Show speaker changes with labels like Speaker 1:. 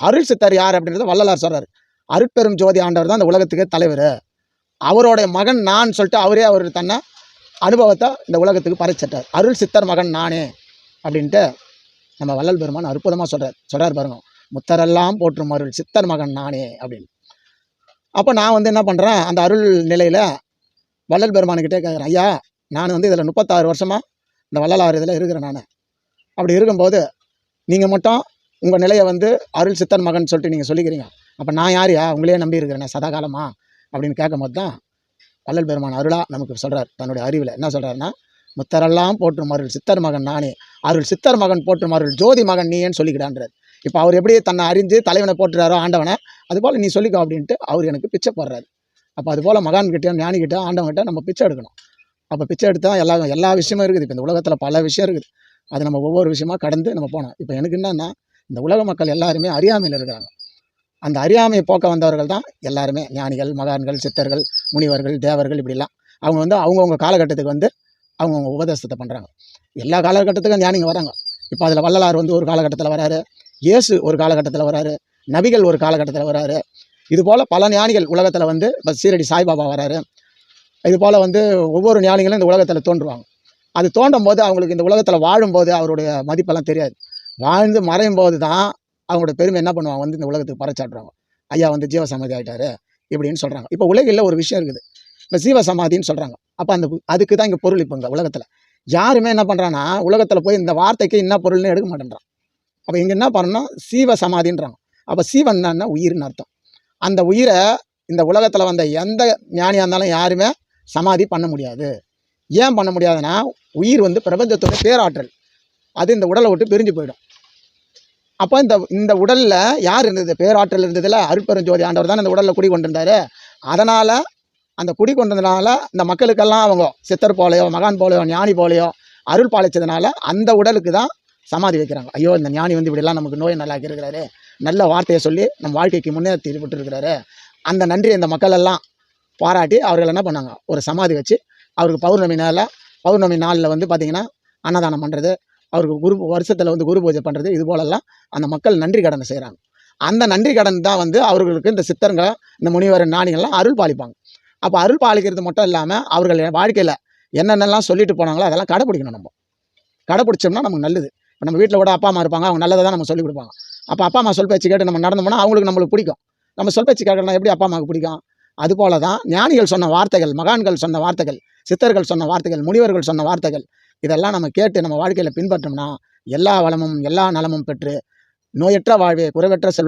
Speaker 1: அருள் சித்தர் யார் அப்படின்றத வள்ளலார் சொல்கிறார் அருட்பெரும் ஜோதி ஆண்டவர் தான் இந்த உலகத்துக்கு தலைவர். அவருடைய மகன் நான் சொல்லிட்டு அவரே அவர் தன்னை அனுபவத்தை இந்த உலகத்துக்கு பறைச்சிட்டார். அருள் சித்தர் மகன் நானே அப்படின்ட்டு நம்ம வள்ளல் பெருமான் அற்புதமாக சொல்கிறார் சொல்கிறார் பாருங்க. முத்தரெல்லாம் போற்றும் அருள் சித்தர் மகன் நானே அப்படின்னு. அப்போ நான் வந்து என்ன பண்ணுறேன் அந்த அருள் நிலையில் வள்ளல் பெருமானுக்கிட்டே கேட்குறேன் ஐயா நான் வந்து இதில் முப்பத்தாறு வருஷமாக இந்த வள்ளலார் இதில் இருக்கிறேன் நான். அப்படி இருக்கும்போது நீங்கள் மட்டும் உங்கள் நிலையை வந்து அருள் சித்தன் மகன் சொல்லிட்டு நீங்கள் சொல்லிக்கிறீங்க. அப்போ நான் யாரையா உங்களையே நம்பி இருக்கிறேன் சதா காலமா? அப்படின்னு கேட்கும்போது தான் வள்ளல் பெருமான் அருளா நமக்கு சொல்கிறார் தன்னுடைய அறிவில் என்ன சொல்கிறாருன்னா முத்தரெல்லாம் போற்றும் அருள் சித்தர் மகன் நானே. அருள் சித்தர் மகன் போற்றும் அருள் ஜோதி மகன் நீயேன்னு சொல்லிக்கிடான்றார் இப்போ அவர் எப்படி தன்னை அறிஞ்சு தலைவனை போட்டுறாரோ ஆண்டவனை அதுபோல் நீ சொல்லிக்கோ அப்படின்ட்டு அவர் எனக்கு பிச்சை போடுறாரு. அப்போ அதுபோல் மகான்கிட்டயும் ஞானிகிட்ட ஆண்டவன்கிட்ட நம்ம பிச்சை எடுக்கணும். அப்போ பிச்சை எடுத்தால் எல்லா எல்லா விஷயமும் இருக்குது. இப்போ இந்த உலகத்தில் பல விஷயம் இருக்குது. அது நம்ம ஒவ்வொரு விஷயமா கடந்து நம்ம போனோம் இப்போ எனக்கு என்னென்னா இந்த உலக மக்கள் எல்லாருமே அறியாமையில் இருக்கிறாங்க. அந்த அறியாமையை போக்க வந்தவர்கள் தான் எல்லாருமே ஞானிகள் மகான்கள் சித்தர்கள் முனிவர்கள் தேவர்கள் இப்படிலாம். அவங்க வந்து அவங்கவுங்க காலகட்டத்துக்கு வந்து அவங்கவுங்க உபதேசத்தை பண்ணுறாங்க எல்லா காலகட்டத்துக்கும் ஞானிங்க வராங்க. இப்போ அதில் வள்ளலார் வந்து ஒரு காலகட்டத்தில் வராரு. இயேசு ஒரு காலகட்டத்தில் வராரு. நபிகள் ஒரு காலகட்டத்தில் வராரு. இது போல் பல ஞானிகள் உலகத்தில் வந்து இப்போ சீரடி சாய்பாபா வராரு. இது போல் வந்து ஒவ்வொரு ஞானிகளும் இந்த உலகத்தில் தோன்றுவாங்க. அது தோண்டும் போது அவங்களுக்கு இந்த உலகத்தில் வாழும்போது அவருடைய மதிப்பெல்லாம் தெரியாது. வாழ்ந்து மறையும் போது தான் அவங்களோட பெருமை என்ன பண்ணுவாங்க? வந்து இந்த உலகத்துக்கு பறைச்சாட்டுறாங்க ஐயா வந்து ஜீவசமாதி ஆகிட்டாரு இப்படின்னு சொல்கிறாங்க இப்போ உலகில் ஒரு விஷயம் இருக்குது. இப்போ ஜீவசமாதின்னு சொல்கிறாங்க அப்போ அந்த அதுக்கு தான் இங்கே பொருள் இப்போ இங்கே உலகத்தில். யாருமே என்ன பண்ணுறான்னா உலகத்தில் போய் இந்த வார்த்தைக்கு என்ன பொருள்னு எடுக்க மாட்டேன்றான். அப்போ இங்கே என்ன பண்ணணும்? சீவ சமாதின்றாங்க அப்போ சீவன் என்னன்னா உயிர்னு அர்த்தம். அந்த உயிரை இந்த உலகத்தில் வந்த எந்த ஞானியாக இருந்தாலும் யாருமே சமாதி பண்ண முடியாது. ஏன் பண்ண முடியாதுன்னா உயிர் வந்து பிரபஞ்சத்தோட பேராற்றல். அது இந்த உடலை விட்டு பிரிஞ்சு போயிடும். அப்போ இந்த இந்த உடலில் யார் இருந்தது? பேராற்றல் இருந்ததில்? அருட்பெருஞ்சோதி ஆண்டவர் தான் இந்த உடலில் குடி கொண்டிருந்தார். அதனால் அந்த குடி கொண்டதுனால இந்த மக்களுக்கெல்லாம் அவங்க சித்தர் போலையோ மகான் போலையோ ஞானி போலையோ அருள் பாலிச்சதுனால அந்த உடலுக்கு தான் சமாதி வைக்கிறாங்க. ஐயோ இந்த ஞானி வந்து இப்படிலாம் நமக்கு நோய் நல்லா இருக்கிறாரு. நல்ல வார்த்தையை சொல்லி நம்ம வாழ்க்கைக்கு முன்னேற்றி விட்டு இருக்கிறாரு அந்த நன்றி இந்த மக்கள் எல்லாம் பாராட்டி அவர்கள் என்ன பண்ணாங்க? ஒரு சமாதி வச்சு அவருக்கு பௌர்ணமி நாளில் பௌர்ணமி நாளில் வந்து பார்த்திங்கன்னா அன்னதானம் பண்ணுறது அவருக்கு குரு வருஷத்தில் வந்து குரு பூஜை பண்ணுறது இது போலெல்லாம் அந்த மக்கள் நன்றி கடனை செய்கிறாங்க அந்த நன்றி கடன் தான் வந்து அவர்களுக்கு இந்த சித்தர்கள் இந்த முனிவர் ஞானிகள்லாம் அருள் பாலிப்பாங்க. அப்போ அருள் பாலிக்கிறது மட்டும் இல்லாமல் அவர்கள் வாழ்க்கையில் என்னென்னலாம் சொல்லிட்டு போனாங்களோ அதெல்லாம் கடைப்பிடிக்கணும் நம்ம. கடைப்பிடிச்சோம்னா நமக்கு நல்லது. இப்போ நம்ம வீட்டில் கூட அப்பா அம்மா இருப்பாங்க அவங்க நல்லதை தான் நம்ம சொல்லிக் கொடுப்பாங்க. அப்போ அப்பா அம்மா சொல் பேச்சு கேட்டு நம்ம நடந்து போனால் அவங்களுக்கு நம்மளுக்கு பிடிக்கும். நம்ம சொல் பேச்சு கேட்கலாம் எப்படி அப்பா அம்மாவுக்கு பிடிக்கும்? அதுபோல தான் ஞானிகள் சொன்ன வார்த்தைகள் மகான்கள் சொன்ன வார்த்தைகள் சித்தர்கள் சொன்ன வார்த்தைகள் முனிவர்கள் சொன்ன வார்த்தைகள் இதெல்லாம் நம்ம கேட்டு நம்ம வாழ்க்கையில் பின்பற்றோம்னா எல்லா வளமும் எல்லா நலமும் பெற்று நோயற்ற வாழ்வே குறைவற்ற செல்வம்